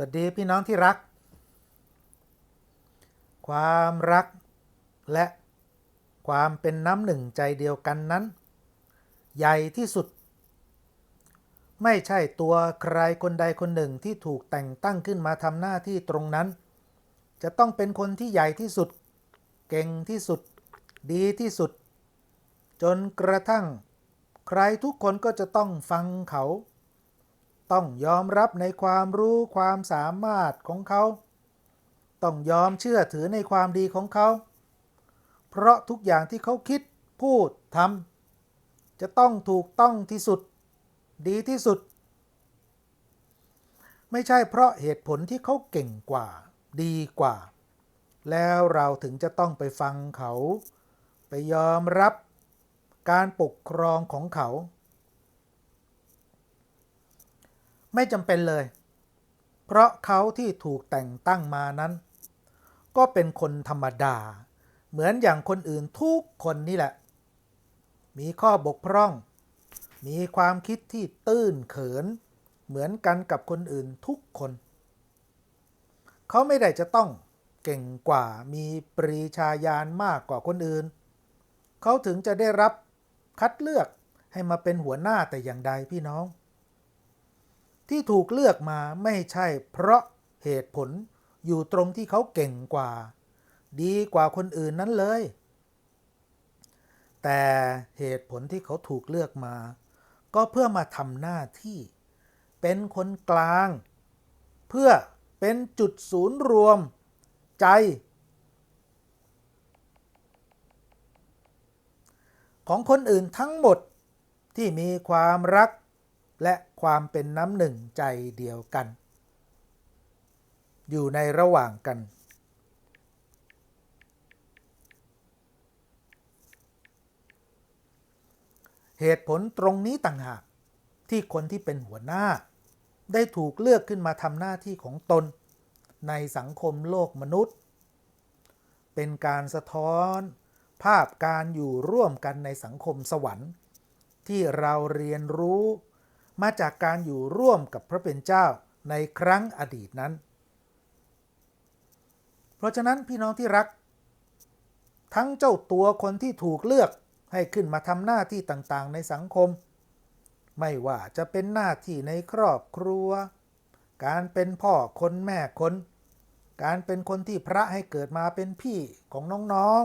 สวัสดีพี่น้องที่รัก ความรักและความเป็นน้ำหนึ่งใจเดียวกันนั้น ใหญ่ที่สุด ไม่ใช่ตัวใครคนใดคนหนึ่งที่ถูกแต่งตั้งขึ้นมาทำหน้าที่ตรงนั้น จะต้องเป็นคนที่ใหญ่ที่สุด เก่งที่สุด ดีที่สุด จนกระทั่ง ใครทุกคนก็จะต้องฟังเขา ต้องยอมรับในความรู้ความสามารถของเขา ต้องยอมเชื่อถือในความดีของเขา เพราะทุกอย่างที่เขาคิดพูดทำจะต้องถูกต้องที่สุด ดีที่สุด ไม่ใช่เพราะเหตุผลที่เขาเก่งกว่า ดีกว่า แล้วเราถึงจะต้องไปฟังเขา ไปยอมรับการปกครองของเขา ไม่จำเป็นเลย เพราะเขาที่ถูกแต่งตั้งมานั้น ก็เป็นคนธรรมดา เหมือนอย่างคนอื่นทุกคนนี่แหละ มีข้อบกพร่อง มีความคิดที่ตื้นเขิน เหมือนกันกับคนอื่นทุกคน เขาไม่ได้จะต้องเก่งกว่ามีปรีชาญาณมากกว่าคนอื่น เขาถึงจะได้รับคัดเลือกให้มาเป็นหัวหน้าแต่อย่างใดพี่น้อง ที่ถูกเลือกมาไม่ใช่เพราะเหตุผลอยู่ตรงที่เขาเก่งกว่า ดีกว่าคนอื่นนั้นเลย แต่เหตุผลที่เขาถูกเลือกมา ก็เพื่อมาทำหน้าที่ เป็นคนกลาง เพื่อเป็นจุดศูนย์รวม ใจ ของคนอื่นทั้งหมดที่มีความรัก และความเป็นน้ำหนึ่งใจเดียวกัน อยู่ในระหว่างกัน เหตุผลตรงนี้ต่างหากที่คนที่เป็นหัวหน้า ได้ถูกเลือกขึ้นมาทำหน้าที่ของตน ในสังคมโลกมนุษย์ เป็นการสะท้อนภาพการอยู่ร่วมกันในสังคมสวรรค์ ที่เราเรียนรู้ มาจากการอยู่ร่วมกับพระเป็นเจ้าในครั้งอดีตนั้น เพราะฉะนั้นพี่น้องที่รัก ทั้งเจ้าตัวคนที่ถูกเลือกให้ขึ้นมาทำหน้าที่ต่างๆ ในสังคม ไม่ว่าจะเป็นหน้าที่ในครอบครัว การเป็นพ่อคนแม่คน การเป็นคนที่พระให้เกิดมาเป็นพี่ของน้อง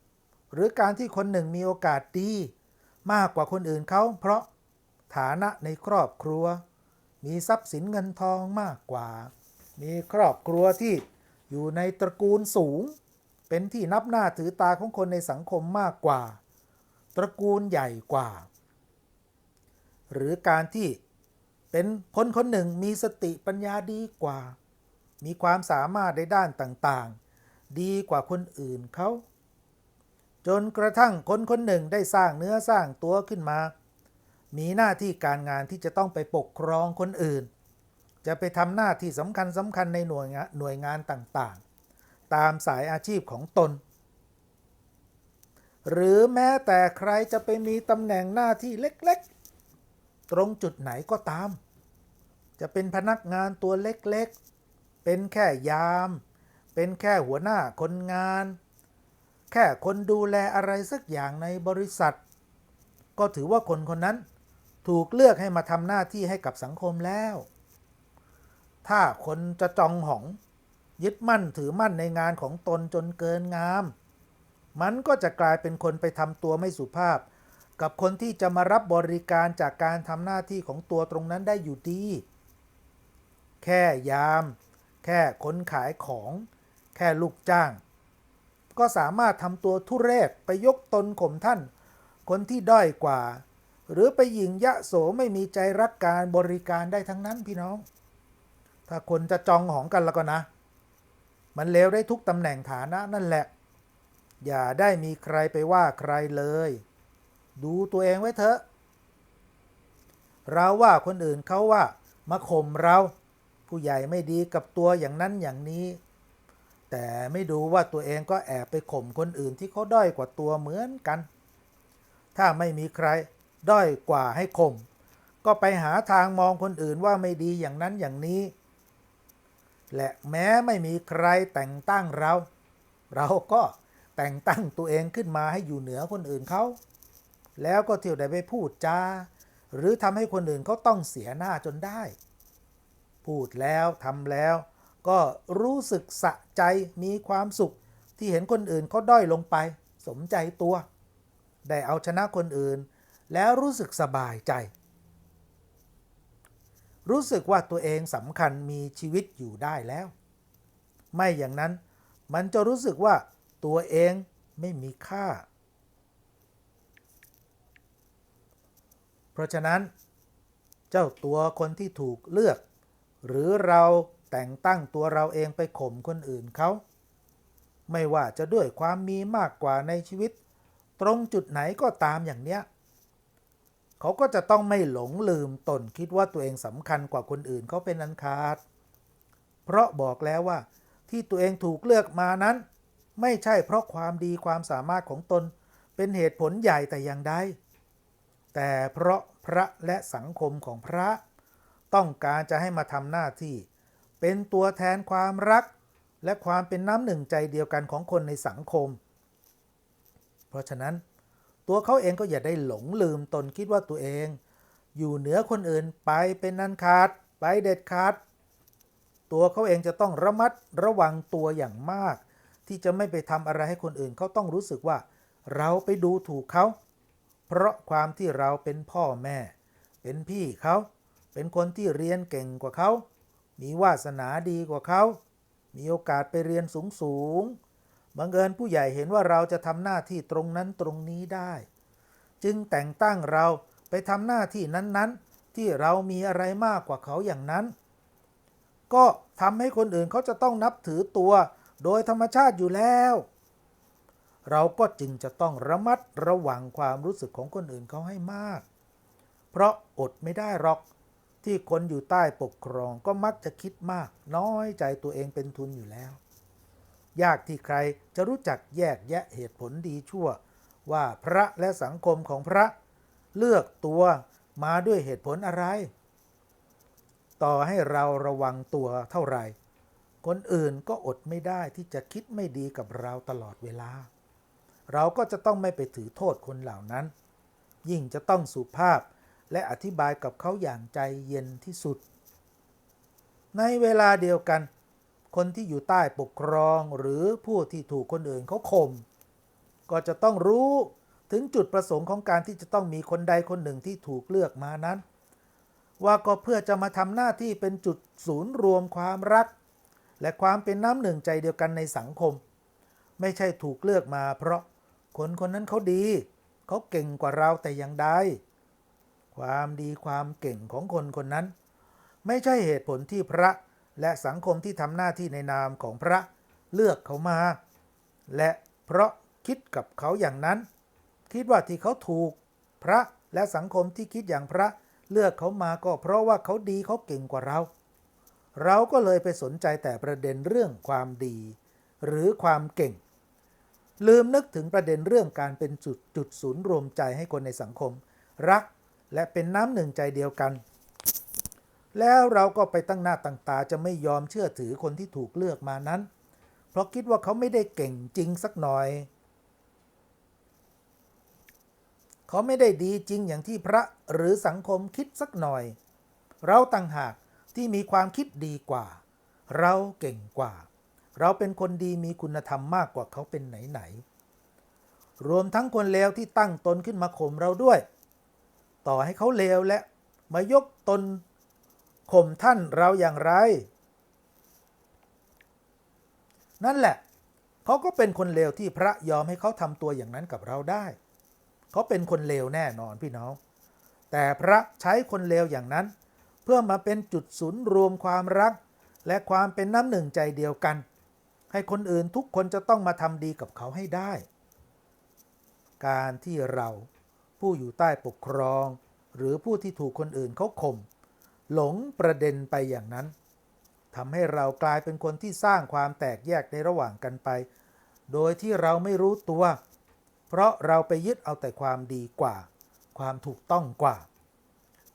ๆ หรือการที่คนหนึ่งมีโอกาสดี มากกว่าคนอื่นเขาเพราะ ฐานะในครอบครัว มีทรัพย์สินเงินทองมากกว่า มีครอบครัวที่อยู่ในตระกูลสูง เป็นที่นับหน้าถือตาของคนในสังคมมากกว่า ตระกูลใหญ่กว่า หรือการที่เป็นคนคนหนึ่งมีสติปัญญาดีกว่า มีความสามารถในด้านต่างๆ ดีกว่าคนอื่นเขาจนกระทั่งคนคนหนึ่งได้สร้างเนื้อสร้างตัวขึ้นมา มีหน้าที่การงานที่จะต้องไปปกครองคนอื่น จะไปทำหน้าที่สำคัญสำคัญในหน่วยงานหน่วยงานต่างๆ ตามสายอาชีพของตน หรือแม้แต่ใครจะไปมีตำแหน่งหน้าที่เล็กๆ ตรงจุดไหนก็ตาม จะเป็นพนักงานตัวเล็กๆ เป็นแค่ยาม เป็นแค่หัวหน้าคนงาน แค่คนดูแลอะไรสักอย่างในบริษัท ก็ถือว่าคนคนนั้น ถูกเลือกให้มาทำหน้าที่ให้กับสังคมแล้ว ถ้าคนจะจองหอง ยึดมั่นถือมั่นในงานของตนจนเกินงาม มันก็จะกลายเป็นคนไปทำตัวไม่สุภาพ กับคนที่จะมารับบริการจากการทำหน้าที่ของตัวตรงนั้นได้อยู่ดี แค่ยาม แค่คนขายของ แค่ลูกจ้าง ก็สามารถทำตัวทุเรศไปยกตนข่มท่าน คนที่ด้อยกว่า หรือไปหยิงยะโสไม่มีใจรักการบริการได้ทั้งนั้นพี่น้อง ถ้าคนจะจองหองกันแล้วก็นะ มันเลวได้ทุกตำแหน่งฐานะนั่นแหละ อย่าได้มีใครไปว่าใครเลย ดูตัวเองไว้เถอะ เราว่าคนอื่นเขาว่ามาข่มเรา ผู้ใหญ่ไม่ดีกับตัวอย่างนั้นอย่างนี้ แต่ไม่ดูว่าตัวเองก็แอบไปข่มคนอื่นที่เขาด้อยกว่าตัวเหมือนกัน ถ้าไม่มีใคร ด้อยกว่าให้ข่มก็ไปหาทางมองคนอื่นว่าไม่ดีอย่างนั้นอย่างนี้ และแม้ไม่มีใครแต่งตั้งเรา เราก็แต่งตั้งตัวเองขึ้นมาให้อยู่เหนือคนอื่นเขา แล้วก็เที่ยวได้ไปพูดจาหรือทำให้คนอื่นเขาต้องเสียหน้าจนได้ พูดแล้วทำแล้ว ก็รู้สึกสะใจมีความสุขที่เห็นคนอื่นเขาด้อยลงไป สมใจตัว ได้เอาชนะคนอื่น แล้วรู้สึกสบายใจ รู้สึกว่าตัวเองสำคัญมีชีวิตอยู่ได้แล้ว ไม่อย่างนั้นมันจะรู้สึกว่าตัวเองไม่มีค่า เพราะฉะนั้น เจ้าตัวคนที่ถูกเลือก หรือเราแต่งตั้งตัวเราเองไปข่มคนอื่นเขา ไม่ว่าจะด้วยความมีมากกว่าในชีวิต ตรงจุดไหนก็ตามอย่างเนี้ย เขาก็จะต้องไม่หลงลืมตนคิดว่าตัวเองสำคัญกว่าคนอื่นเขาเป็นอันขาด เพราะบอกแล้วว่า ที่ตัวเองถูกเลือกมานั้น ไม่ใช่เพราะความดีความสามารถของตนเป็นเหตุผลใหญ่แต่อย่างใดแต่เพราะพระและสังคมของพระ ต้องการจะให้มาทำหน้าที่ เป็นตัวแทนความรัก และความเป็นน้ำหนึ่งใจเดียวกันของคนในสังคม เพราะฉะนั้น ตัวเขาเองก็อย่าได้หลงลืมตนคิดว่าตัวเอง อยู่เหนือคนอื่นไปเป็นนันขาด ไปเด็ดขาด ตัวเขาเองจะต้องระมัดระวังตัวอย่างมาก ที่จะไม่ไปทำอะไรให้คนอื่นเขาต้องรู้สึกว่า เราไปดูถูกเขา เพราะความที่เราเป็นพ่อแม่ เป็นพี่เขา เป็นคนที่เรียนเก่งกว่าเขา มีวาสนาดีกว่าเขา มีโอกาสไปเรียนสูงสูง บังเอิญผู้ใหญ่เห็นว่าเราจะทำหน้าที่ตรงนั้นตรงนี้ได้ จึงแต่งตั้งเราไปทำหน้าที่นั้นๆ ที่เรามีอะไรมากกว่าเขาอย่างนั้น ก็ทำให้คนอื่นเขาจะต้องนับถือตัวโดยธรรมชาติอยู่แล้ว เราก็จึงจะต้องระมัดระวังความรู้สึกของคนอื่นเขาให้มาก เพราะอดไม่ได้หรอกที่คนอยู่ใต้ปกครองก็มักจะคิดมาก น้อยใจตัวเองเป็นทุนอยู่แล้ว ยากที่ใครจะรู้จักแยกแยะเหตุผลดีชั่ว ว่าพระและสังคมของพระ เลือกตัวมาด้วยเหตุผลอะไร ต่อให้เราระวังตัวเท่าไหร่ คนอื่นก็อดไม่ได้ที่จะคิดไม่ดีกับเราตลอดเวลา เราก็จะต้องไม่ไปถือโทษคนเหล่านั้น ยิ่งจะต้องสุภาพและอธิบายกับเขาอย่างใจเย็นที่สุด ในเวลาเดียวกัน คนที่อยู่ใต้ปกครองหรือผู้ที่ถูกคนอื่นเขาข่มก็จะต้องรู้ถึงจุดประสงค์ของการที่จะต้องมีคนใดคนหนึ่งที่ถูกเลือกมานั้น ว่าก็เพื่อจะมาทำหน้าที่เป็นจุดศูนย์รวมความรัก และความเป็นน้ำหนึ่งใจเดียวกันในสังคม ไม่ใช่ถูกเลือกมา เพราะคนคนนั้นเขาดี เขาเก่งกว่าเราแต่อย่างใดความดีความเก่งของคนคนนั้น ไม่ใช่เหตุผลที่พระ และสังคมที่ทำหน้าที่ในนามของพระเลือกเขามา และเพราะคิดกับเขาอย่างนั้น คิดว่าที่เขาถูกพระและสังคมที่คิดอย่างพระเลือกเขามาก็เพราะว่าเขาดีเขาเก่งกว่าเรา เราก็เลยไปสนใจแต่ประเด็นเรื่องความดี หรือความเก่ง ลืมนึกถึงประเด็นเรื่องการเป็นจุดจุดศูนย์รวมใจให้คนในสังคม รักและเป็นน้ำหนึ่งใจเดียวกัน แล้วเราก็ไปตั้งหน้าตั้งตาจะไม่ยอมเชื่อถือคนที่ถูกเลือกมานั้น เพราะคิดว่าเขาไม่ได้เก่งจริงสักหน่อย เขาไม่ได้ดีจริงอย่างที่พระหรือสังคมคิดสักหน่อย เราต่างหากที่มีความคิดดีกว่า เราเก่งกว่า เราเป็นคนดีมีคุณธรรมมากกว่าเขาเป็นไหนๆรวมทั้งคนเลวที่ตั้งตนขึ้นมาข่มเราด้วย ต่อให้เขาเลวและมายกตน ข่มท่านเราอย่างไร นั่นแหละ เขาก็เป็นคนเลวที่พระยอมให้เขาทำตัวอย่างนั้นกับเราได้ เขาเป็นคนเลวแน่นอนพี่น้อง แต่พระใช้คนเลวอย่างนั้น เพื่อมาเป็นจุดศูนย์รวมความรัก และความเป็นน้ำหนึ่งใจเดียวกัน ให้คนอื่นทุกคนจะต้องมาทำดีกับเขาให้ได้ การที่เราผู้อยู่ใต้ปกครอง หรือผู้ที่ถูกคนอื่นเขาข่ม หลงประเด็นไปอย่างนั้นทำให้เรากลายเป็นคนที่สร้างความแตกแยกในระหว่างกันไป โดยที่เราไม่รู้ตัว เพราะเราไปยึดเอาแต่ความดีกว่า ความถูกต้องกว่า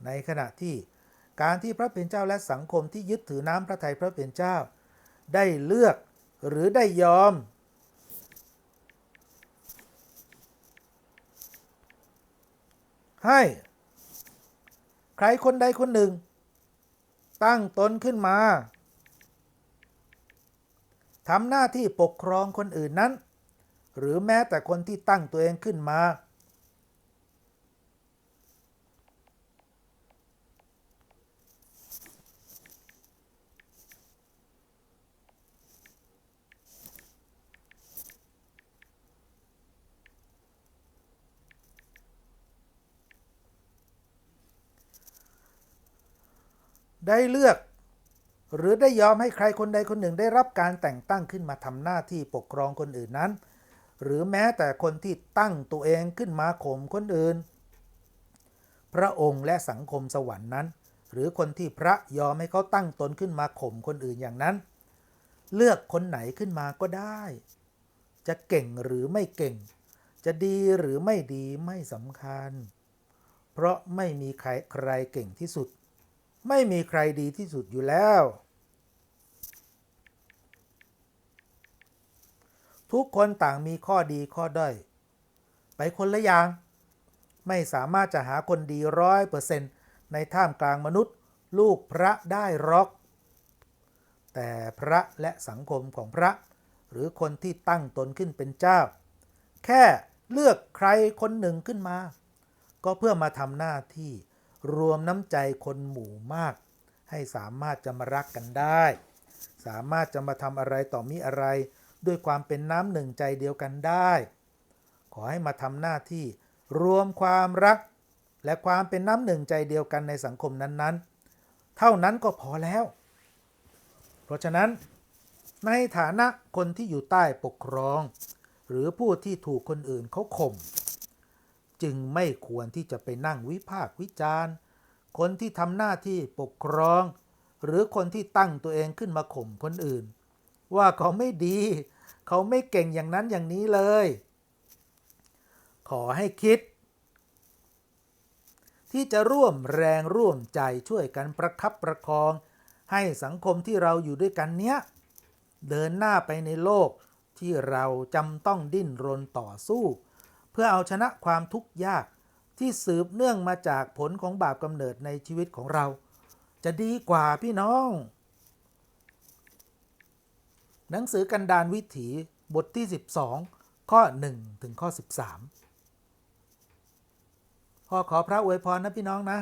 ในขณะที่การที่พระเป็นเจ้าและสังคมที่ยึดถือน้ำพระทัยพระเป็นเจ้า ได้เลือกหรือได้ยอม ให้ ใครคนใดคนหนึ่ง ตั้งตนขึ้นมาทำหน้าที่ปกครองคนอื่นนั้น หรือแม้แต่คนที่ตั้งตัวเองขึ้นมา ได้เลือก หรือได้ยอมให้ใครคนใดคนหนึ่งได้รับการแต่งตั้งขึ้นมาทำหน้าที่ปกครองคนอื่นนั้น หรือแม้แต่คนที่ตั้งตัวเองขึ้นมาข่มคนอื่น พระองค์และสังคมสวรรค์นั้น หรือคนที่พระยอมให้เขาตั้งตนขึ้นมาข่มคนอื่นอย่างนั้น เลือกคนไหนขึ้นมาก็ได้ จะเก่งหรือไม่เก่ง จะดีหรือไม่ดีไม่สำคัญ เพราะไม่มีใครใครเก่งที่สุด ไม่มีใครดีที่สุดอยู่แล้ว ทุกคนต่างมีข้อดีข้อด้อย ไปคนละอย่าง ไม่สามารถจะหาคนดีร้อยเปอร์เซนต์ในท่ามกลางมนุษย์ ลูกพระได้หรอก แต่พระและสังคมของพระ หรือคนที่ตั้งตนขึ้นเป็นเจ้า แค่เลือกใครคนหนึ่งขึ้นมา ก็เพื่อมาทำหน้าที่ รวมน้ำใจคนหมู่มาก ให้สามารถจะมารักกันได้ สามารถจะมาทำอะไรต่อมีอะไร ด้วยความเป็นน้ำหนึ่งใจเดียวกันได้ ขอให้มาทำหน้าที่รวมความรัก และความเป็นน้ำหนึ่งใจเดียวกันในสังคมนั้นๆ เท่านั้นก็พอแล้ว เพราะฉะนั้น ในฐานะคนที่อยู่ใต้ปกครอง หรือผู้ที่ถูกคนอื่นเขาข่ม จึงไม่ควรที่จะไปนั่งวิพากษ์วิจารณ์ คนที่ทำหน้าที่ปกครอง หรือคนที่ตั้งตัวเองขึ้นมาข่มคนอื่น ว่าเขาไม่ดี เขาไม่เก่งอย่างนั้นอย่างนี้เลย ขอให้คิด ที่จะร่วมแรงร่วมใจช่วยกันประคับประคอง ให้สังคมที่เราอยู่ด้วยกันเนี้ย เดินหน้าไปในโลกที่เราจำต้องดิ้นรนต่อสู้ เพื่อเอาชนะความทุกข์ยากที่สืบเนื่องมาจากผลของบาปกำเนิดในชีวิตของเรา จะดีกว่าพี่น้อง หนังสือกันดานวิถีบทที่ 12 ข้อ 1 ถึงข้อ 13 พ่อขอพระอวยพรนะพี่น้องนะ